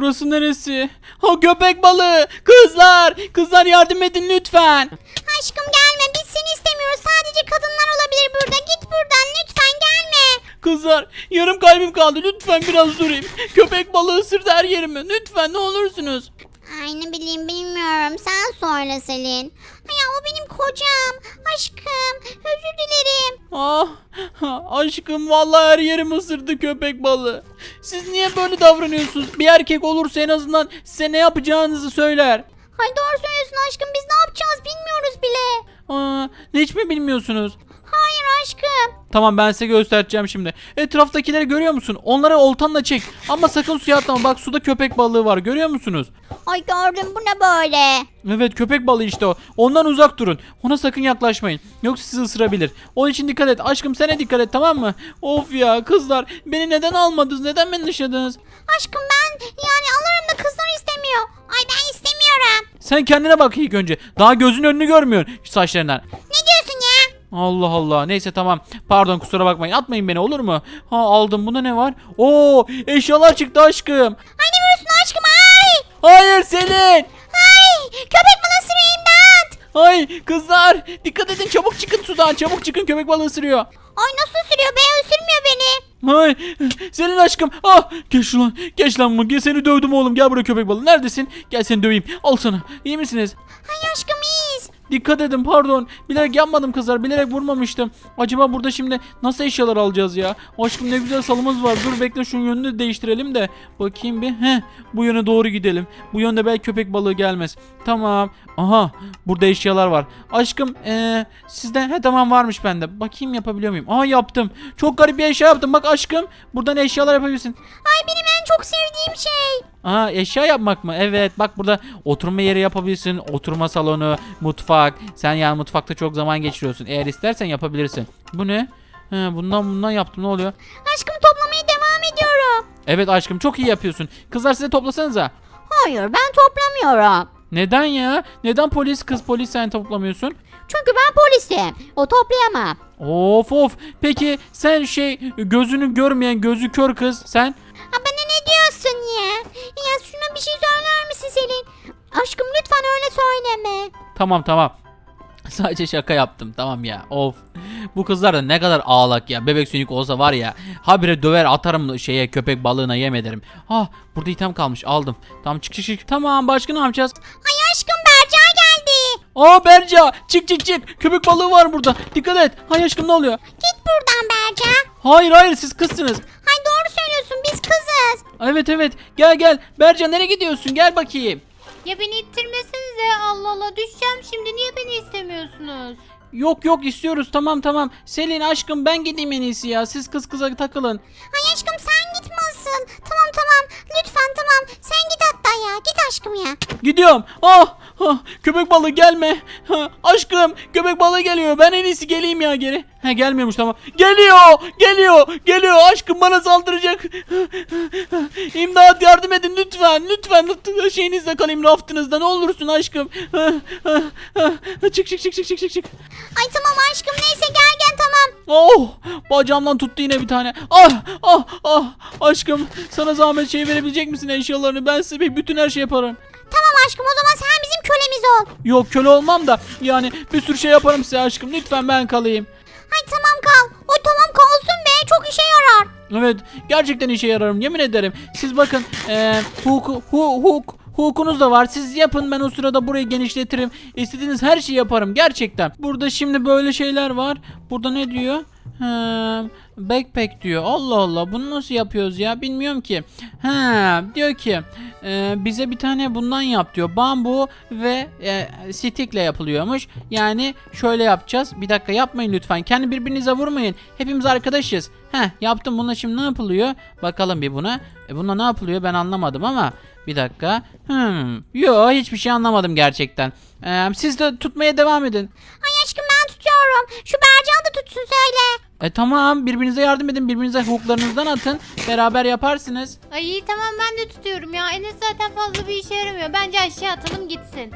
Burası neresi? Ha köpek balığı. Kızlar. Kızlar yardım edin lütfen. Aşkım gelme biz seni istemiyoruz. Sadece kadınlar olabilir burada. Git buradan lütfen gelme. Kızlar yarım kalbim kaldı. Lütfen biraz durayım. Köpek balığı ısırdı her yerimi. Lütfen ne olursunuz. Ay ne bileyim bilmiyorum. Sen söyle Selin. Ya o benim kocam. Aşkım özür dilerim. Ah aşkım vallahi her yerim ısırdı köpek balığı. Siz niye böyle davranıyorsunuz? Bir erkek olursa en azından size ne yapacağınızı söyler. Ay doğru söylüyorsun aşkım. Biz ne yapacağız bilmiyoruz bile. Aa, hiç mi bilmiyorsunuz? Tamam ben size göstereceğim şimdi. Etraftakileri görüyor musun? Onları oltanla çek. Ama sakın suya atlama. Bak suda köpek balığı var. Görüyor musunuz? Ay gördüm bu ne böyle. Evet köpek balığı işte o. Ondan uzak durun. Ona sakın yaklaşmayın. Yoksa sizi ısırabilir. Onun için dikkat et. Aşkım de dikkat et tamam mı? Of ya kızlar. Beni neden almadınız? Neden beni dışladınız? Aşkım ben yani alırım da kızlar istemiyor. Ay ben istemiyorum. Sen kendine bak ilk önce. Daha gözün önünü görmüyorsun saçlarından. Ne diyorsun? Allah Allah. Neyse tamam. Pardon kusura bakmayın. Atmayın beni olur mu? Ha aldım. Bunda ne var? Oo eşyalar çıktı aşkım. Ay ne vuruyorsun aşkım ay. Hayır Selin. Ay köpek balığı sürüyor imdat. Ay kızlar dikkat edin çabuk çıkın sudan çabuk çıkın köpek balığı ısırıyor. Ay nasıl sürüyor be ısırmıyor beni. Ay senin aşkım ah geç lan geç lan bu gel seni dövdüm oğlum gel buraya köpek balığı neredesin gel seni döveyim al sana iyi misiniz Ay aşkım. Dikkat edin pardon. Bilerek yapmadım kızlar bilerek vurmamıştım. Acaba burada şimdi nasıl eşyalar alacağız ya? Aşkım ne güzel salımız var. Dur bekle şunun yönünü de değiştirelim de. Bakayım bir. Heh, bu yöne doğru gidelim. Bu yönde belki köpek balığı gelmez. Tamam. Aha burada eşyalar var. Aşkım ee, sizde he tamam varmış bende. Bakayım yapabiliyor muyum? Aa yaptım. Çok garip bir eşya yaptım. Bak aşkım buradan eşyalar yapabilirsin. Ay benim en çok sevdiğim şey. Aa eşya yapmak mı? Evet bak burada oturma yeri yapabilirsin. Oturma salonu, mutfak. Sen yani mutfakta çok zaman geçiriyorsun. Eğer istersen yapabilirsin. Bu ne? He, bundan bundan yaptım ne oluyor? Aşkım toplamaya devam ediyorum. Evet aşkım çok iyi yapıyorsun. Kızlar size toplasanıza. Hayır ben toplamıyorum. Neden ya? Neden polis kız polis sen toplamıyorsun? Çünkü ben polisim. O toplayamam. Of of. Peki sen şey gözünü görmeyen gözü kör kız sen? Ha bana ne diyorsun ya? Ya şuna bir şey söyler misin Selin? Aşkım. Tamam tamam. Sadece şaka yaptım tamam ya of. Bu kızlar da ne kadar ağlak ya bebek sönük olsa var ya habire döver atarım şeye köpek balığına yem ederim. Ah burada item kalmış aldım. Tamam çık çık çık. Tamam başka ne yapacağız? Ay aşkım Berca geldi. Aa Berca çık çık çık köpek balığı var burada dikkat et. Hay aşkım ne oluyor? Git buradan Berca. Hayır hayır siz kızsınız. Hay doğru söylüyorsun biz kızız. Evet evet gel gel Berca nereye gidiyorsun gel bakayım. Ya beni ittirmesinize Allah Allah düşeceğim şimdi niye beni istemiyorsunuz? Yok yok istiyoruz tamam tamam. Selin aşkım ben gideyim en iyisi ya siz kız kıza takılın. Ay aşkım sen gitme asıl. Tamam tamam lütfen tamam. Sen git hatta ya git aşkım ya. Gidiyorum. Ah, ah, köpek balığı gelme. Ha, aşkım köpek balığı geliyor. Ben en iyisi geleyim ya geri. Ha gelmiyormuş tamam. Geliyor. Geliyor. Geliyor. Aşkım bana saldıracak. İmdat yardım edin lütfen. Lütfen şeyinizde kalayım raftınızda ne olursun aşkım. Çık çık çık çık çık çık. Ay tamam aşkım neyse gel. Oh bacağımdan tuttu yine bir tane. Ah ah ah aşkım sana zahmet şey verebilecek misin eşyalarını? Ben size bütün her şey yaparım. Tamam aşkım o zaman sen bizim kölemiz ol. Yok köle olmam da yani bir sürü şey yaparım size aşkım. Lütfen ben kalayım. Ay tamam kal. O tamam kalsın be çok işe yarar. Evet gerçekten işe yararım yemin ederim. Siz bakın eee huk hu huk hukukunuz da var. Siz yapın ben o sırada burayı genişletirim. İstediğiniz her şeyi yaparım gerçekten. Burada şimdi böyle şeyler var. Burada ne diyor? Ha, backpack diyor. Allah Allah bunu nasıl yapıyoruz ya bilmiyorum ki. Ha diyor ki e, bize bir tane bundan yap diyor. Bambu ve e, stickle yapılıyormuş. Yani şöyle yapacağız. Bir dakika yapmayın lütfen. Kendi birbirinize vurmayın. Hepimiz arkadaşız. Heh yaptım bununla şimdi ne yapılıyor? Bakalım bir buna. E buna ne yapılıyor ben anlamadım ama. Bir dakika. Hmm. Yo hiçbir şey anlamadım gerçekten. E, siz de tutmaya devam edin. Ay aşkım ben tutuyorum. Şu Bercan da tutsun söyle. E tamam birbirinize yardım edin. Birbirinize hooklarınızdan atın. Beraber yaparsınız. Ay iyi tamam ben de tutuyorum ya Enes zaten fazla bir işe yaramıyor bence aşağı atalım gitsin.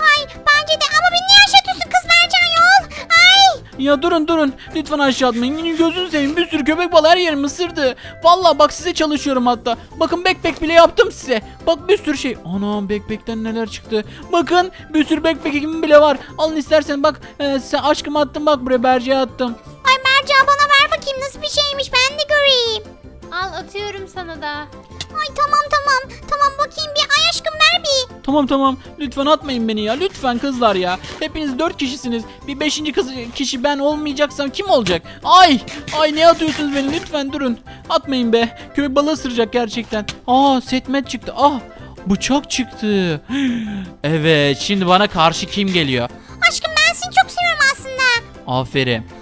Ay bence de ama beni niye aşağı tutsun kız Bercan yol? Ay. Ya durun durun. Lütfen aşağı atmayın. Gözünü seveyim. Bir sürü köpek balığı her yerimi ısırdı. Vallahi bak size çalışıyorum hatta. Bakın backpack bile yaptım size. Bak bir sürü şey. Anam backpack'ten neler çıktı. Bakın bir sürü backpack'im bile var. Alın istersen bak. e, sen aşkım attım bak buraya Berce'ye attım. Atıyorum sana da. Ay tamam tamam. Tamam bakayım bir. Ay aşkım ver bir. Tamam tamam. Lütfen atmayın beni ya. Lütfen kızlar ya. Hepiniz dört kişisiniz. Bir beşinci kız kişi ben olmayacaksam kim olacak? Ay! Ay ne atıyorsunuz beni? Lütfen durun. Atmayın be. Köpek balığı ısıracak gerçekten. Aa setmet çıktı. Ah! Bıçak çıktı. Evet şimdi bana karşı kim geliyor? Aşkım ben seni çok seviyorum aslında. Aferin.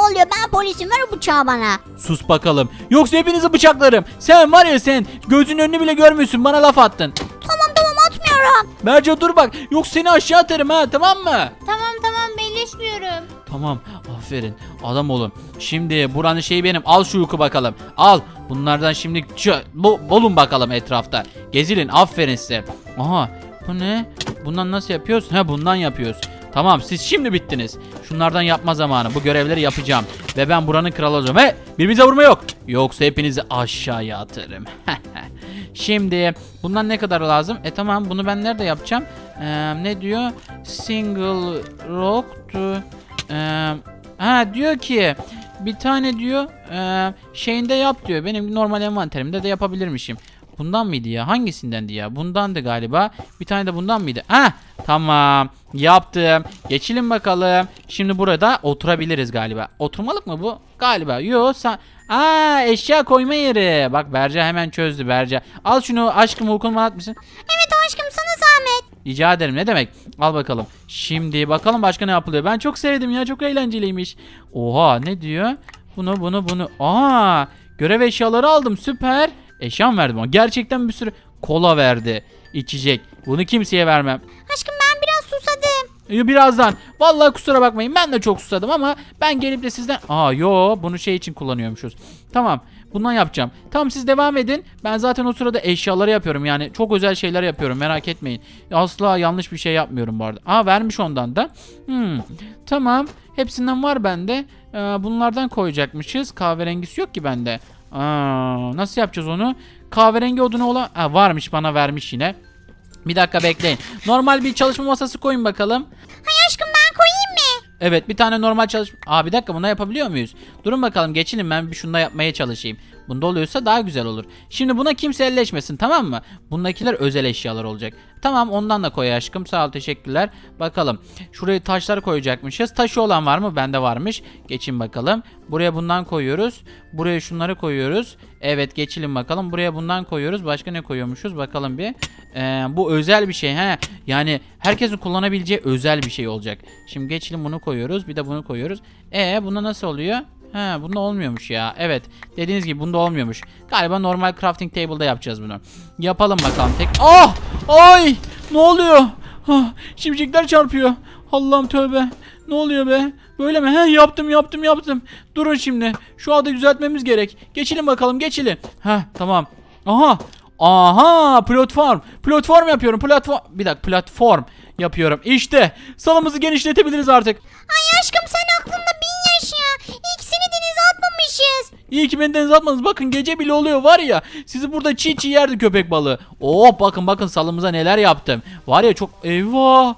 Oluyor ben polisim ver o bıçağı bana. Sus bakalım. Yoksa hepinizi bıçaklarım. Sen var ya sen. Gözün önünü bile görmüyorsun. Bana laf attın. Tamam tamam atmıyorum. Berce dur bak. Yoksa seni aşağı atarım ha tamam mı? Tamam tamam belleşmiyorum. Tamam aferin adam olun. Şimdi buranın şeyi benim al şu yuku bakalım. Al bunlardan şimdi bu, bulun bakalım etrafta. Gezilin aferin size. Aha bu ne? Bundan nasıl yapıyoruz? He bundan yapıyoruz. Tamam siz şimdi bittiniz. Şunlardan yapma zamanı. Bu görevleri yapacağım. Ve ben buranın kralı olacağım. He birbirinize vurma yok. Yoksa hepinizi aşağıya atarım. Şimdi bundan ne kadar lazım? E tamam bunu ben nerede yapacağım? Ee, ne diyor? Single rock to ee, ha diyor ki bir tane diyor ee, şeyinde yap diyor. Benim normal envanterimde de yapabilirmişim. Bundan mıydı ya? Hangisindendi ya? Bundandı galiba. Bir tane de bundan mıydı? Ha tamam. Yaptım. Geçelim bakalım. Şimdi burada oturabiliriz galiba. Oturmalık mı bu? Galiba. Yo sen... Aa eşya koyma yeri. Bak Berca hemen çözdü Berca. Al şunu aşkım okuma at mısın? Evet aşkım sana zahmet. Rica ederim ne demek? Al bakalım. Şimdi bakalım başka ne yapılıyor. Ben çok sevdim ya çok eğlenceliymiş. Oha ne diyor? Bunu bunu bunu. Aa görev eşyaları aldım süper. Eşyam verdim ama gerçekten bir sürü kola verdi. içecek. Bunu kimseye vermem. Aşkım ben biraz susadım. Ee, Birazdan. Vallahi kusura bakmayın ben de çok susadım ama ben gelip de sizden... Aa yo bunu şey için kullanıyormuşuz. Tamam bundan yapacağım. Tamam siz devam edin. Ben zaten o sırada eşyaları yapıyorum yani çok özel şeyler yapıyorum merak etmeyin. Asla yanlış bir şey yapmıyorum bu arada. Aa vermiş ondan da. Hmm. Tamam hepsinden var bende. Ee, bunlardan koyacakmışız. Kahverengisi yok ki bende. Aa, nasıl yapacağız onu? Kahverengi odunu olan... Ha, varmış bana vermiş yine. Bir dakika bekleyin. Normal bir çalışma masası koyun bakalım. Hay aşkım ben koyayım mı? Evet bir tane normal çalışma... Aa bir dakika buna yapabiliyor muyuz? Durun bakalım geçinin ben bir şunda yapmaya çalışayım. Bunda oluyorsa daha güzel olur. Şimdi buna kimse elleşmesin tamam mı? Bundakiler özel eşyalar olacak. Tamam ondan da koy aşkım sağ ol teşekkürler. Bakalım şuraya taşlar koyacakmışız. Taşı olan var mı? Bende varmış. Geçin bakalım. Buraya bundan koyuyoruz. Buraya şunları koyuyoruz. Evet geçelim bakalım. Buraya bundan koyuyoruz. Başka ne koyuyormuşuz? Bakalım bir. Ee, bu özel bir şey he. Yani herkesin kullanabileceği özel bir şey olacak. Şimdi geçelim bunu koyuyoruz. Bir de bunu koyuyoruz. E bunda nasıl oluyor? He bunda olmuyormuş ya. Evet. Dediğiniz gibi bunda olmuyormuş. Galiba normal crafting table'da yapacağız bunu. Yapalım bakalım tek. Ah! Ay! Ne oluyor? Şimşekler çarpıyor. Allah'ım tövbe. Ne oluyor be? Böyle mi? He yaptım yaptım yaptım. Durun şimdi. Şu anda düzeltmemiz gerek. Geçelim bakalım geçelim. Heh tamam. Aha. Aha platform. Platform yapıyorum. Platform. Bir dakika platform yapıyorum. İşte salımızı genişletebiliriz artık. Ay aşkım sen aklında atmamışız. İyi ki beni denize atmadınız. Bakın gece bile oluyor var ya. Sizi burada çiğ çiğ yerdi köpek balığı. Oh bakın bakın salımıza neler yaptım. Var ya çok eyvah.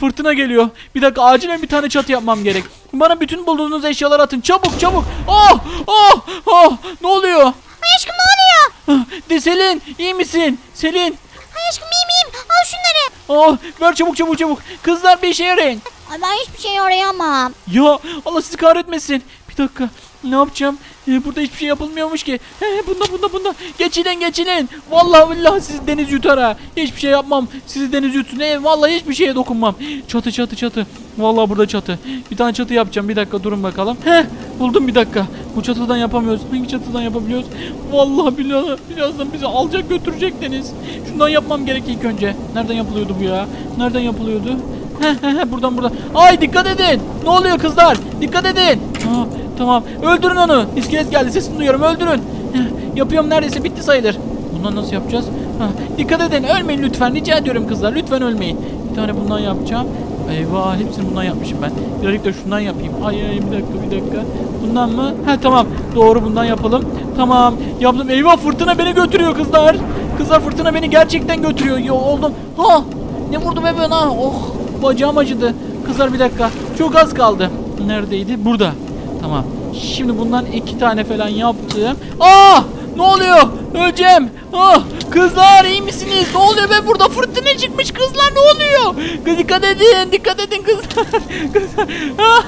Fırtına geliyor. Bir dakika acilen bir tane çatı yapmam gerek. Bana bütün bulduğunuz eşyaları atın. Çabuk çabuk. Oh oh oh. Ne oluyor? Ay aşkım ne oluyor? De Selin iyi misin? Selin. Ay aşkım iyiyim iyiyim. Al şunları. Oh ver çabuk çabuk çabuk. Kızlar bir işe yarayın. Ay ben hiçbir şey arayamam. Ya Allah sizi kahretmesin. Bir dakika. Ne yapacağım? Ee, burada hiçbir şey yapılmıyormuş ki. He, bunda bunda bunda. Geçinin geçinin. Vallahi billahi sizi deniz yutar ha. Hiçbir şey yapmam. Sizi deniz yutsun. Ee, vallahi hiçbir şeye dokunmam. Çatı çatı çatı. Vallahi burada çatı. Bir tane çatı yapacağım. Bir dakika durun bakalım. Heh buldum bir dakika. Bu çatıdan yapamıyoruz. Hangi çatıdan yapabiliyoruz? Vallahi billahi birazdan bizi alacak götürecek deniz. Şundan yapmam gerek ilk önce. Nereden yapılıyordu bu ya? Nereden yapılıyordu? Buradan buradan. Ay dikkat edin. Ne oluyor kızlar? Dikkat edin. Ha, tamam. Öldürün onu. İskelet geldi. Sesini duyuyorum. Öldürün. Heh, yapıyorum neredeyse. Bitti sayılır. Bundan nasıl yapacağız? Ha, dikkat edin. Ölmeyin lütfen. Rica ediyorum kızlar. Lütfen ölmeyin. Bir tane bundan yapacağım. Eyvah hepsini bundan yapmışım ben. Birazcık da şundan yapayım. Ay ay bir dakika bir dakika. Bundan mı? Ha tamam. Doğru bundan yapalım. Tamam. Yaptım. Eyvah fırtına beni götürüyor kızlar. Kızlar fırtına beni gerçekten götürüyor. Yo oldum. Ha! Ne vurdu be ben ha? Oh! Bacağım acıdı. Kızlar bir dakika. Çok az kaldı. Neredeydi? Burada. Tamam. Şimdi bundan iki tane falan yaptım. Aa! Ne oluyor? Öleceğim. Ah! Kızlar iyi misiniz? Ne oluyor be burada fırtına çıkmış kızlar ne oluyor? Dikkat edin, dikkat edin kızlar. kızlar. Ah!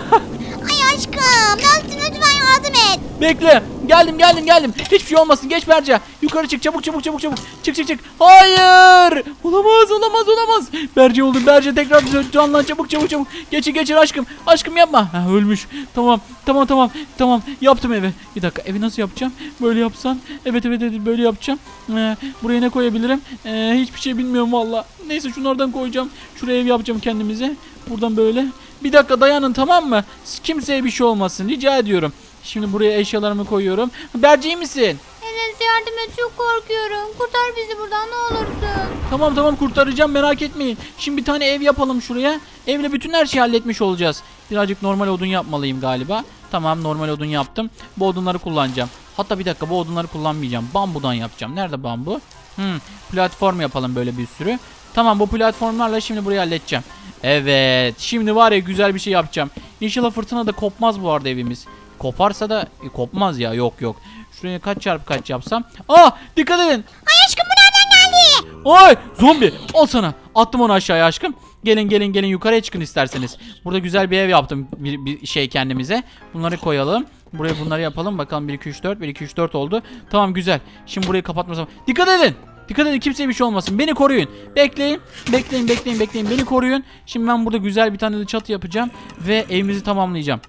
Ay aşkım lütfen, lütfen yardım et. Bekle. Geldim, geldim, geldim. Hiçbir şey olmasın. Geç Berca. Yukarı çık. Çabuk, çabuk, çabuk, çabuk. Çık, çık, çık. Hayır. Olamaz, olamaz, olamaz. Berce oldu. Berce tekrar canlan. Çabuk, çabuk, çabuk. Geçir, geçir aşkım. Aşkım yapma. Ha, ölmüş. Tamam, tamam, tamam. Tamam. Yaptım evi. Bir dakika. Evi nasıl yapacağım? Böyle yapsam. Evet, evet, evet. Böyle yapacağım. Ee, buraya ne koyabilirim? Ee, hiçbir şey bilmiyorum valla. Neyse şunlardan koyacağım. Şuraya ev yapacağım kendimize. Buradan böyle. Bir dakika dayanın tamam mı? Kimseye bir şey olmasın. Rica ediyorum. Şimdi buraya eşyalarımı koyuyorum. Berce iyi misin? Enes yardım et çok korkuyorum. Kurtar bizi buradan ne olursun. Tamam tamam kurtaracağım merak etmeyin. Şimdi bir tane ev yapalım şuraya. Evle bütün her şeyi halletmiş olacağız. Birazcık normal odun yapmalıyım galiba. Tamam normal odun yaptım. Bu odunları kullanacağım. Hatta bir dakika bu odunları kullanmayacağım. Bambudan yapacağım. Nerede bambu? Hmm, platform yapalım böyle bir sürü. Tamam bu platformlarla şimdi burayı halledeceğim. Evet şimdi var ya güzel bir şey yapacağım. İnşallah fırtına da kopmaz bu arada evimiz. Koparsa da e, kopmaz ya yok yok. Şuraya kaç çarpı kaç yapsam. Aa dikkat edin. Ay aşkım bu nereden geldi? Ay zombi al sana. Attım onu aşağıya aşkım. Gelin gelin gelin yukarıya çıkın isterseniz. Burada güzel bir ev yaptım bir, bir şey kendimize. Bunları koyalım. Buraya bunları yapalım. Bakalım 1 2 3 4 1 2 3 4 oldu. Tamam güzel. Şimdi burayı kapatma zamanı. Dikkat edin. Dikkat edin kimseye bir şey olmasın. Beni koruyun. Bekleyin. Bekleyin bekleyin bekleyin. Beni koruyun. Şimdi ben burada güzel bir tane de çatı yapacağım. Ve evimizi tamamlayacağım.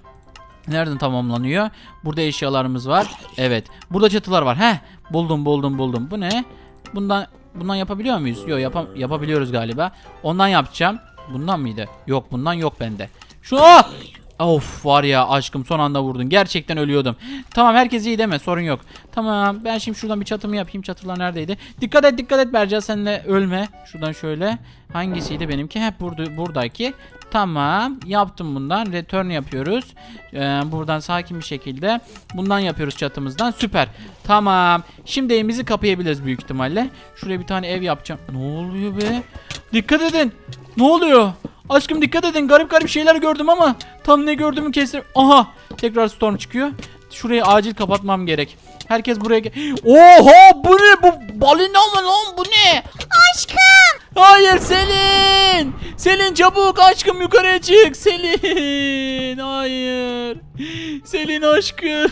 Nereden tamamlanıyor? Burada eşyalarımız var. Evet. Burada çatılar var. Heh. Buldum buldum buldum. Bu ne? Bundan bundan yapabiliyor muyuz? Yok yapam yapabiliyoruz galiba. Ondan yapacağım. Bundan mıydı? Yok bundan yok bende. Şu Aa! Of var ya aşkım son anda vurdun. Gerçekten ölüyordum. Tamam herkes iyi deme sorun yok. Tamam ben şimdi şuradan bir çatımı yapayım. Çatılar neredeydi? Dikkat et dikkat et Berca sen de ölme. Şuradan şöyle. Hangisiydi benimki? Hep burada buradaki. Tamam yaptım bundan. Return yapıyoruz. Ee, buradan sakin bir şekilde. Bundan yapıyoruz çatımızdan. Süper. Tamam. Şimdi evimizi kapayabiliriz büyük ihtimalle. Şuraya bir tane ev yapacağım. Ne oluyor be? Dikkat edin. Ne oluyor? Aşkım dikkat edin. Garip garip şeyler gördüm ama tam ne gördüğümü kestim. Aha! Tekrar storm çıkıyor. Şurayı acil kapatmam gerek. Herkes buraya gel. Oha! Bu ne? Bu balina mı lan? Bu ne? Aşkım. Hayır Selin! Selin çabuk aşkım yukarıya çık Selin! Hayır! Selin aşkım!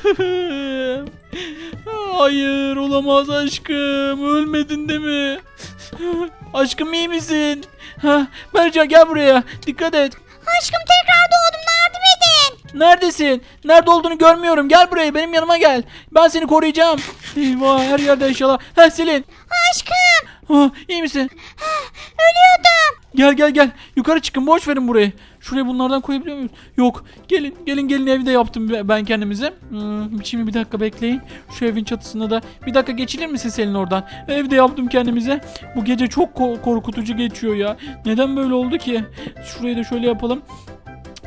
Hayır olamaz aşkım ölmedin değil mi? Aşkım iyi misin? Ha, gel buraya dikkat et. Aşkım tekrar doğdum yardım edin. Neredesin? Nerede olduğunu görmüyorum. Gel buraya benim yanıma gel. Ben seni koruyacağım. Eyvah her yerde eşyalar. Ha Selin. Aşkım. Ha, iyi misin? Ölüyordum. Gel gel gel. Yukarı çıkın. Boş verin burayı. Şuraya bunlardan koyabiliyor muyuz? Yok. Gelin gelin gelin evde yaptım be- ben kendimize. Hmm, şimdi bir dakika bekleyin. Şu evin çatısına da bir dakika geçilir misin senin oradan? Evde yaptım kendimize. Bu gece çok ko- korkutucu geçiyor ya. Neden böyle oldu ki? Şurayı da şöyle yapalım.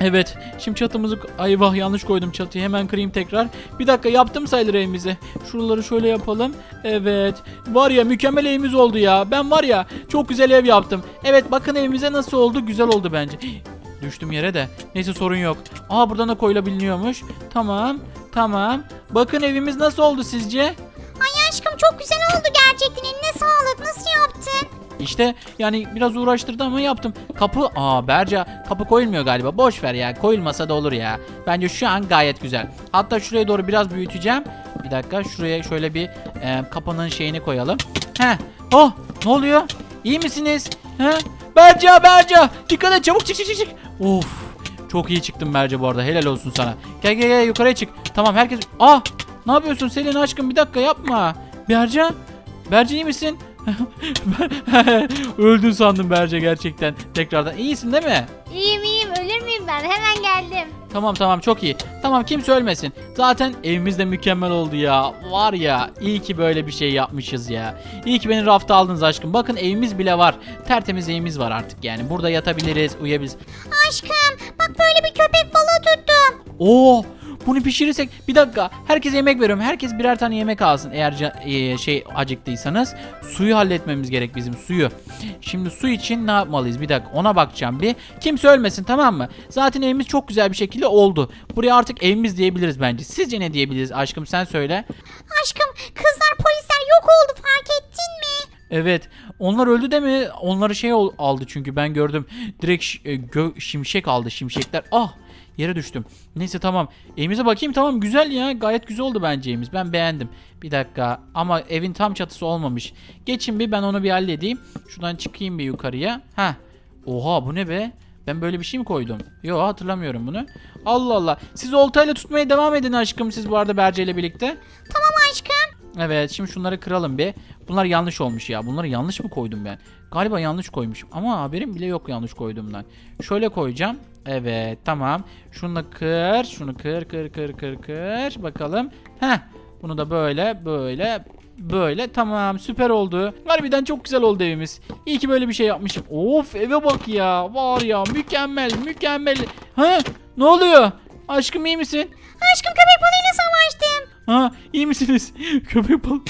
Evet. Şimdi çatımızı... Ay vah yanlış koydum çatıyı. Hemen kırayım tekrar. Bir dakika yaptım sayılır evimizi. Şuraları şöyle yapalım. Evet. Var ya mükemmel evimiz oldu ya. Ben var ya çok güzel ev yaptım. Evet bakın evimize nasıl oldu. Güzel oldu bence. Düştüm yere de. Neyse sorun yok. Aa buradan da koyulabiliyormuş. Tamam. Tamam. Bakın evimiz nasıl oldu sizce? Ay aşkım çok güzel oldu gerçekten. Eline sağlık. Nasıl yaptın? İşte yani biraz uğraştırdı ama yaptım. Kapı aa Berca kapı koyulmuyor galiba. Boş ver ya. Koyulmasa da olur ya. Bence şu an gayet güzel. Hatta şuraya doğru biraz büyüteceğim. Bir dakika şuraya şöyle bir e, kapının şeyini koyalım. He. Oh ne oluyor? İyi misiniz? He? Berca Berca dikkat et çabuk çık çık çık. Of. Çok iyi çıktın Berca bu arada. Helal olsun sana. Gel gel gel yukarıya çık. Tamam herkes. Ah! Ne yapıyorsun Selin aşkım? Bir dakika yapma. Berca? Berca iyi misin? Öldün sandım Berce gerçekten. Tekrardan. İyisin değil mi? İyiyim iyiyim ölür müyüm ben hemen geldim. Tamam tamam çok iyi. Tamam kimse ölmesin. Zaten evimiz de mükemmel oldu ya. Var ya iyi ki böyle bir şey yapmışız ya. İyi ki beni rafta aldınız aşkım. Bakın evimiz bile var. Tertemiz evimiz var artık yani. Burada yatabiliriz, uyuyabiliriz. Aşkım bak böyle bir köpek balığı tuttum. Oo! Bunu pişirirsek bir dakika herkese yemek veriyorum. Herkes birer tane yemek alsın eğer e, şey acıktıysanız. Suyu halletmemiz gerek bizim suyu. Şimdi su için ne yapmalıyız? Bir dakika ona bakacağım bir. Kimse ölmesin tamam mı? Zaten evimiz çok güzel bir şekilde oldu. Buraya artık evimiz diyebiliriz bence. Sizce ne diyebiliriz aşkım sen söyle. Aşkım kızlar polisler yok oldu fark ettin mi? Evet. Onlar öldü de mi? Onları şey aldı çünkü ben gördüm. Direkt e, şimşek aldı şimşekler. Ah! Yere düştüm. Neyse tamam. Evimize bakayım tamam güzel ya. Gayet güzel oldu bence evimiz. Ben beğendim. Bir dakika. Ama evin tam çatısı olmamış. Geçin bir ben onu bir halledeyim. Şuradan çıkayım bir yukarıya. Ha. Oha bu ne be? Ben böyle bir şey mi koydum? Yo hatırlamıyorum bunu. Allah Allah. Siz oltayla tutmaya devam edin aşkım siz bu arada Berce ile birlikte. Tamam aşkım. Evet şimdi şunları kıralım bir. Bunlar yanlış olmuş ya. Bunları yanlış mı koydum ben? Galiba yanlış koymuşum. Ama haberim bile yok yanlış koyduğumdan. Şöyle koyacağım. Evet tamam. Şunu da kır. Şunu kır kır kır kır kır. Bakalım. Heh. Bunu da böyle böyle böyle tamam süper oldu. Harbiden çok güzel oldu evimiz. İyi ki böyle bir şey yapmışım. Of eve bak ya. Var ya mükemmel mükemmel. Ha ne oluyor? Aşkım iyi misin? Aşkım köpek balığıyla savaştım. Ha iyi misiniz? Köpek balığı.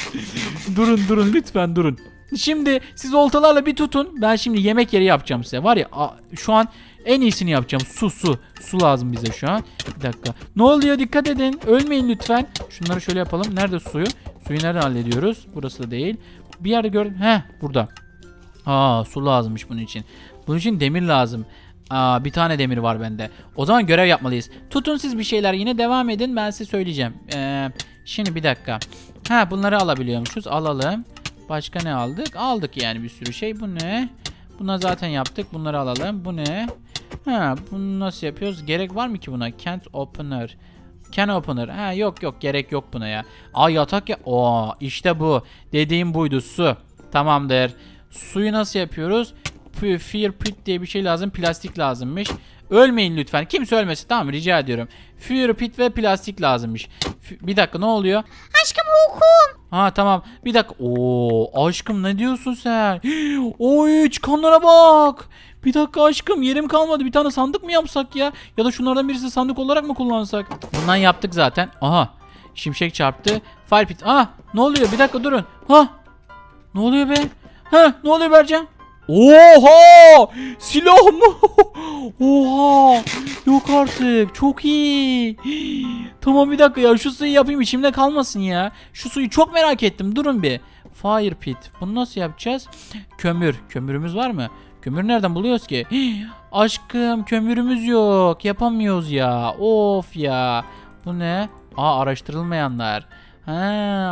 durun durun lütfen durun. Şimdi siz oltalarla bir tutun. Ben şimdi yemek yeri yapacağım size. Var ya şu an en iyisini yapacağım. Su su. Su lazım bize şu an. Bir dakika. Ne oluyor dikkat edin. Ölmeyin lütfen. Şunları şöyle yapalım. Nerede suyu? Suyu nereden hallediyoruz? Burası da değil. Bir yerde gördüm. Heh burada. Aa su lazımmış bunun için. Bunun için demir lazım. Aa bir tane demir var bende. O zaman görev yapmalıyız. Tutun siz bir şeyler yine devam edin ben size söyleyeceğim. Ee, şimdi bir dakika. Ha bunları alabiliyormuşuz. Alalım. Başka ne aldık? Aldık yani bir sürü şey. Bu ne? Buna zaten yaptık. Bunları alalım. Bu ne? Ha bunu nasıl yapıyoruz? Gerek var mı ki buna? Can't opener. Can opener. Ha yok yok gerek yok buna ya. Aa yatak ya. Oo işte bu. Dediğim buydu su. Tamamdır. Suyu nasıl yapıyoruz? Fear pit diye bir şey lazım. Plastik lazımmış. Ölmeyin lütfen. Kimse ölmesin tamam mı? Rica ediyorum. Fear pit ve plastik lazımmış. Bir dakika ne oluyor? Aşkım hukum. Ha tamam. Bir dakika. Oo aşkım ne diyorsun sen? Oy çıkanlara bak. Bir dakika aşkım yerim kalmadı. Bir tane sandık mı yapsak ya? Ya da şunlardan birisi sandık olarak mı kullansak? Bundan yaptık zaten. Aha. Şimşek çarptı. Fire pit. Ah ne oluyor? Bir dakika durun. Ha. Ne oluyor be? Ha ne oluyor Bercan? Oha! Silah mı? Oha! Yok artık. Çok iyi. tamam bir dakika ya şu suyu yapayım içimde kalmasın ya. Şu suyu çok merak ettim. Durun bir. Fire pit. Bunu nasıl yapacağız? Kömür. Kömürümüz var mı? Kömür nereden buluyoruz ki? Aşkım kömürümüz yok. Yapamıyoruz ya. Of ya. Bu ne? Aa araştırılmayanlar. Ha,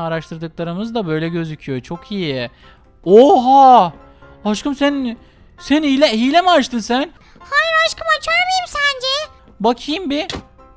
araştırdıklarımız da böyle gözüküyor. Çok iyi. Oha! Aşkım sen sen hile hile mi açtın sen? Hayır aşkım açar mıyım sence? Bakayım bir.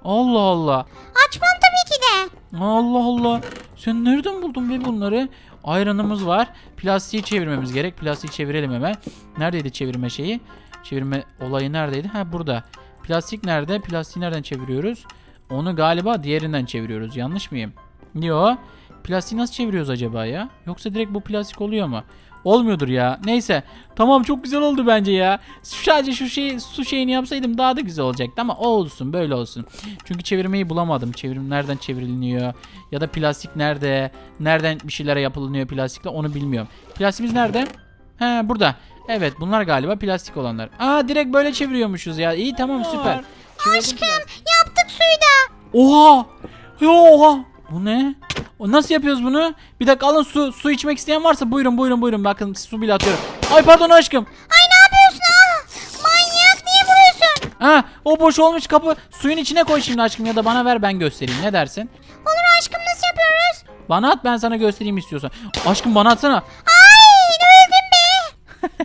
Allah Allah. Açmam tabii ki de. Allah Allah. Sen nereden buldun be bunları? Ayranımız var. Plastiği çevirmemiz gerek. Plastiği çevirelim hemen. Neredeydi çevirme şeyi? Çevirme olayı neredeydi? Ha burada. Plastik nerede? Plastiği nereden çeviriyoruz? Onu galiba diğerinden çeviriyoruz. Yanlış mıyım? Yo. Plastiği nasıl çeviriyoruz acaba ya? Yoksa direkt bu plastik oluyor mu? Olmuyordur ya. Neyse. Tamam çok güzel oldu bence ya. Sadece şu şey su şeyini yapsaydım daha da güzel olacaktı ama olsun böyle olsun. Çünkü çevirmeyi bulamadım. Çevirim nereden çevriliyor ya da plastik nerede? Nereden bir şeylere yapılıyor plastikle onu bilmiyorum. Plastiğimiz nerede? He burada. Evet bunlar galiba plastik olanlar. Aa direkt böyle çeviriyormuşuz ya. İyi tamam süper. Aşkım yaptık suyu da. Oha! Oha! Bu ne? O nasıl yapıyoruz bunu? Bir dakika alın su su içmek isteyen varsa buyurun buyurun buyurun bakın su bile atıyorum. Ay pardon aşkım. Ay ne yapıyorsun ah? Manyak niye vuruyorsun? Ha o boş olmuş kapı suyun içine koy şimdi aşkım ya da bana ver ben göstereyim ne dersin? Olur aşkım nasıl yapıyoruz? Bana at ben sana göstereyim istiyorsan. Aşkım bana atsana. Ay öldüm be.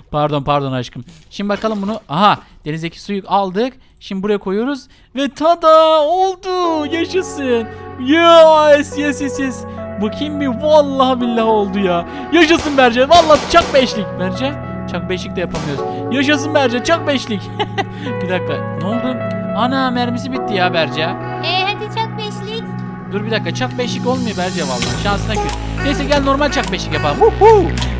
Pardon pardon aşkım. Şimdi bakalım bunu. Aha denizdeki suyu aldık. Şimdi buraya koyuyoruz. Ve tada oldu. Yaşasın. Yes yes yes yes. Bakayım bir vallahi billahi oldu ya. Yaşasın Berce. Vallahi çak beşlik. Berce çak beşlik de yapamıyoruz. Yaşasın Berce çak beşlik. bir dakika ne oldu? Ana mermisi bitti ya Berca. E hadi çak beşlik. Dur bir dakika çak beşik olmuyor Berce vallahi şansına küs. Neyse gel normal çak beşik yapalım.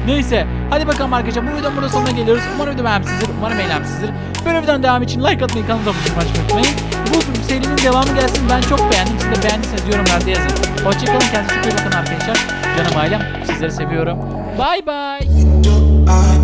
Neyse hadi bakalım arkadaşlar bu videonun burada sonuna geliyoruz. Umarım video beğenmişsinizdir. Umarım eğlenmişsinizdir. Böyle videonun devamı için like atmayı kanalımıza abone olmayı unutmayın. Bu serinin devamı gelsin ben çok beğendim. Siz de beğendiyseniz yorumlarda yazın. Hoşçakalın kendinize çok iyi bakın arkadaşlar. Canım ailem sizleri seviyorum. Bay. I